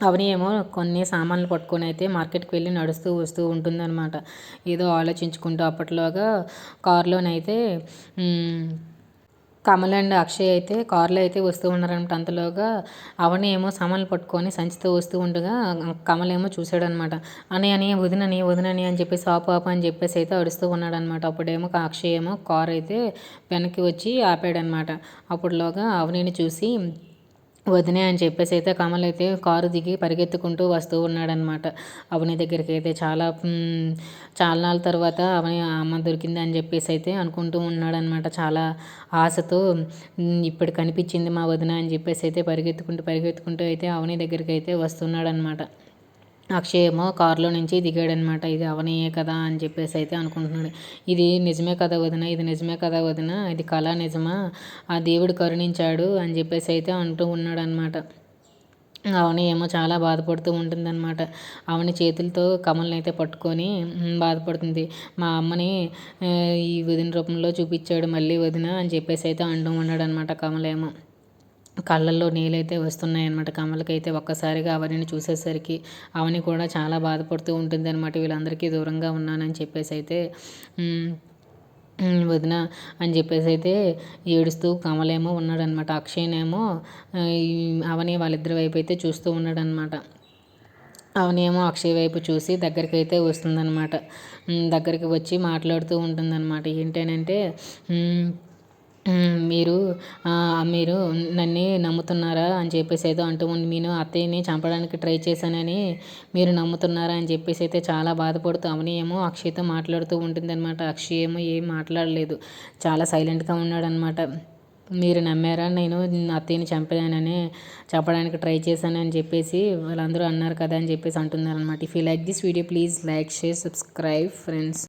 అవని ఏమో కొన్ని సామాన్లు పట్టుకొని అయితే మార్కెట్కి వెళ్ళి నడుస్తూ వస్తూ ఉంటుందన్నమాట. ఏదో ఆలోచించుకుంటూ అప్పట్లోగా కారులోనైతే కమల్ అండ్ అక్షయ్ అయితే కారులో అయితే వస్తూ ఉన్నారనమాట అంతలోగా అవని ఏమో సామాన్లు పట్టుకొని సంచితో వస్తూ ఉండగా కమల్ ఏమో చూశాడనమాట అని అని వదినని వదినని అని చెప్పేసి ఆపు ఆపు అని చెప్పేసి అయితే అడుస్తూ ఉన్నాడనమాట అప్పుడేమో అక్షయ్ ఏమో కారు అయితే వెనక్కి వచ్చి ఆపాడనమాట అప్పుడులోగా అవనిని చూసి వదినే అని చెప్పేసి అయితే కమల్ అయితే కారు దిగి పరిగెత్తుకుంటూ వస్తూ ఉన్నాడనమాట అవని దగ్గరికి అయితే చాలా చాలా నాళ్ళ తర్వాత అవని అమ్మ దొరికింది అని చెప్పేసి అయితే అనుకుంటూ ఉన్నాడనమాట చాలా ఆశతో ఇప్పుడు కనిపించింది మా వదిన అని చెప్పేసి అయితే పరిగెత్తుకుంటూ పరిగెత్తుకుంటూ అయితే అవని దగ్గరికి అయితే వస్తున్నాడనమాట అక్షయ్ ఏమో కారులో నుంచి దిగాడనమాట. ఇది అవనీయే కదా అని చెప్పేసి అయితే అనుకుంటున్నాడు. ఇది నిజమే కదా వదిన? ఇది నిజమే కదా వదిన? ఇది కళ నిజమా? ఆ దేవుడు కరుణించాడు అని చెప్పేసి అయితే అంటూ ఉన్నాడనమాట. అవని ఏమో చాలా బాధపడుతూ ఉంటుందన్నమాట అవని చేతులతో కమల్ని అయితే పట్టుకొని బాధపడుతుంది. మా అమ్మని ఈ వదిన రూపంలో చూపించాడు మళ్ళీ వదిన అని చెప్పేసి అయితే అంటూ ఉన్నాడు అనమాట కమలేమో. కళ్ళల్లో నీళ్ళైతే వస్తున్నాయన్నమాట. కమలకైతే ఒక్కసారిగా అవనిని చూసేసరికి అవని కూడా చాలా బాధపడుతూ ఉంటుంది అనమాట వీళ్ళందరికీ దూరంగా ఉన్నానని చెప్పేసి అయితే వదిన అని చెప్పేసి అయితే ఏడుస్తూ కమలేమో ఉన్నాడనమాట అక్షయ్నేమో అవని వాళ్ళిద్దరి వైపు అయితే చూస్తూ ఉన్నాడనమాట అవనేమో అక్షయ్ వైపు చూసి దగ్గరికి అయితే వస్తుందన్నమాట దగ్గరికి వచ్చి మాట్లాడుతూ ఉంటుందన్నమాట. ఏంటనంటే మీరు మీరు నన్ను నమ్ముతున్నారా అని చెప్పేసి అయితే అంటూ నేను అత్తయ్యని చంపడానికి ట్రై చేశానని మీరు నమ్ముతున్నారా అని చెప్పేసి అయితే చాలా బాధపడుతూ అవని ఏమో అక్షయ్తో మాట్లాడుతూ ఉంటుందన్నమాట. అక్షయ్ ఏమో ఏం మాట్లాడలేదు. చాలా సైలెంట్గా ఉన్నాడనమాట మీరు నమ్మారా? నేను అత్తయ్యని చంపానని చెప్పడానికి ట్రై చేశానని చెప్పేసి వాళ్ళందరూ అన్నారు కదా అని చెప్పేసి అంటున్నారు అనమాట if you like this video please like share subscribe friends